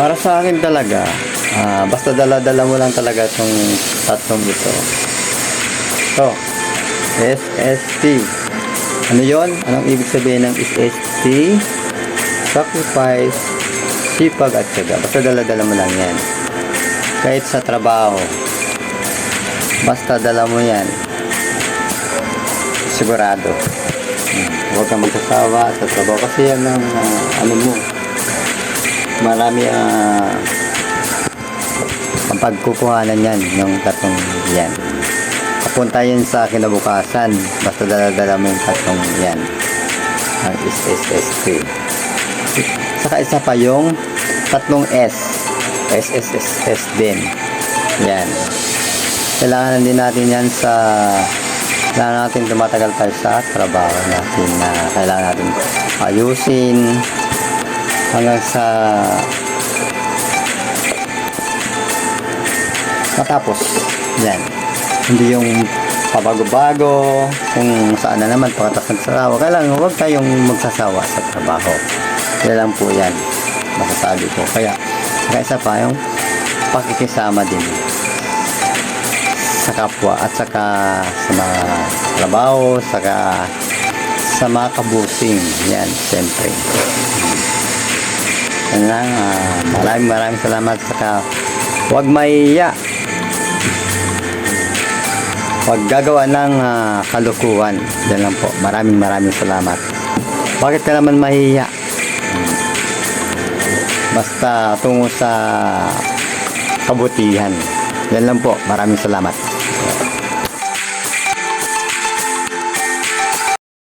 Para sa akin talaga, ah, basta dala-dala mo lang talaga itong tatlong ito. Ito, SST. Ano yon? Anong ibig sabihin ng SST? Sacrifice, sipag at syaga. Basta dala-dala mo lang yan. Kahit sa trabaho, basta dala mo yan. Sigurado. Hmm. Huwag kang magsasawa sa trabaho kasi yan ang ah, ano mo. Marami ang pagkukuhanan yan, yung tatlong yan. Papunta yun sa kinabukasan. Basta dala-dala mo yung tatlong yan. Ang SSS3. Saka isa pa yung tatlong S. SSSS din. Yan. Kailangan din natin yan sa kailangan natin tumatagal tayo sa trabaho natin na kailangan natin ayusin hanggang sa matapos. Yan. Hindi yung pabago-bago, kung saan na naman pagkatapos ng trabaho. Kailangan huwag tayong magsasawa sa trabaho. Yan lang po yan. Masasabi ko. Kaya, kaya isa pa yung pakikisama din sa kapwa at saka sa mga trabaho, saka sa mga kabusing. Yan, siyempre. Yan lang. ah, maraming maraming salamat. Saka huwag maiya. Huwag gagawa ng ah, kalukuhan. Yan lang po. Maraming maraming salamat. Bakit ka naman mahiya? Basta tungo sa kabutihan. Yan lang po. Maraming salamat.